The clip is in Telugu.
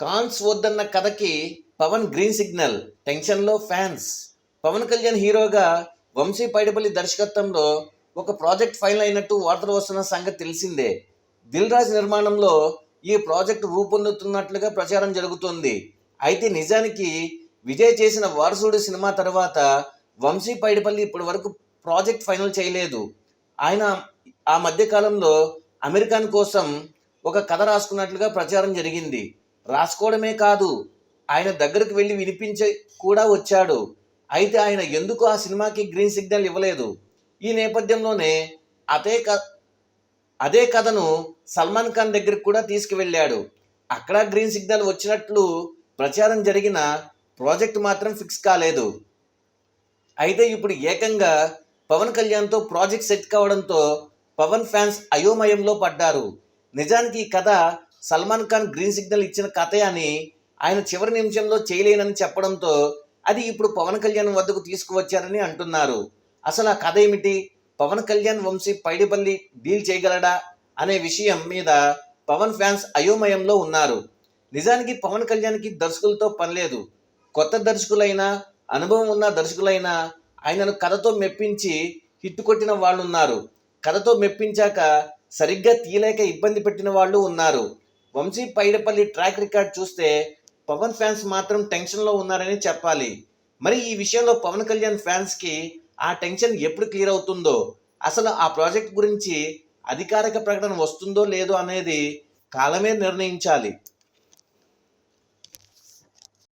కాన్స్ వద్దన్న కథకి పవన్ గ్రీన్ సిగ్నల్ టెన్షన్లో ఫ్యాన్స్. పవన్ కళ్యాణ్ హీరోగా వంశీ పైడిపల్లి దర్శకత్వంలో ఒక ప్రాజెక్ట్ ఫైనల్ అయినట్టు వార్తలు వస్తున్న సంగతి తెలిసిందే. దిల్ రాజ్ నిర్మాణంలో ఈ ప్రాజెక్టు రూపొందుతున్నట్లుగా ప్రచారం జరుగుతోంది. అయితే నిజానికి విజయ్ చేసిన వారసుడు సినిమా తర్వాత వంశీ పైడిపల్లి ఇప్పటి వరకు ప్రాజెక్ట్ ఫైనల్ చేయలేదు. ఆయన ఆ మధ్యకాలంలో అమెరికాన్ కోసం ఒక కథ రాసుకున్నట్లుగా ప్రచారం జరిగింది. రాసుకోవడమే కాదు ఆయన దగ్గరకు వెళ్ళి వినిపించే కూడా వచ్చాడు. అయితే ఆయన ఎందుకు ఆ సినిమాకి గ్రీన్ సిగ్నల్ ఇవ్వలేదు? ఈ నేపథ్యంలోనే అదే క అదే కథను సల్మాన్ ఖాన్ దగ్గరికి కూడా తీసుకువెళ్ళాడు. అక్కడ గ్రీన్ సిగ్నల్ వచ్చినట్లు ప్రచారం జరిగిన ప్రాజెక్ట్ మాత్రం ఫిక్స్ కాలేదు. అయితే ఇప్పుడు ఏకంగా పవన్ కళ్యాణ్తో ప్రాజెక్ట్ సెట్ కావడంతో పవన్ ఫ్యాన్స్ అయోమయంలో పడ్డారు. నిజానికి ఈ కథ సల్మాన్ ఖాన్ గ్రీన్ సిగ్నల్ ఇచ్చిన కథే అని ఆయన చివరి నిమిషంలో చేయలేనని చెప్పడంతో అది ఇప్పుడు పవన్ కళ్యాణ్ వద్దకు తీసుకువచ్చారని అంటున్నారు. అసలు ఆ కథ ఏమిటి? పవన్ కళ్యాణ్ వంశీ పైడిపల్లి డీల్ చేయగలడా? అనే విషయం మీద పవన్ ఫ్యాన్స్ అయోమయంలో ఉన్నారు. నిజానికి పవన్ కళ్యాణ్కి దర్శకులతో పనిలేదు కొత్త దర్శకులైనా అనుభవం ఉన్న దర్శకులైనా ఆయనను కథతో మెప్పించి హిట్ కొట్టిన వాళ్ళు ఉన్నారు కథతో మెప్పించాక సరిగ్గా తీయలేక ఇబ్బంది పెట్టిన వాళ్ళు ఉన్నారు. వంశీ పైడపల్లి ట్రాక్ రికార్డ్ చూస్తే పవన్ ఫ్యాన్స్ మాత్రం టెన్షన్లో ఉన్నారని చెప్పాలి. మరి ఈ విషయంలో పవన్ కళ్యాణ్ ఫ్యాన్స్కి ఆ టెన్షన్ ఎప్పుడు క్లియర్ అవుతుందో? అసలు ఆ ప్రాజెక్ట్ గురించి అధికారిక ప్రకటన వస్తుందో లేదో అనేది కాలమే నిర్ణయించాలి.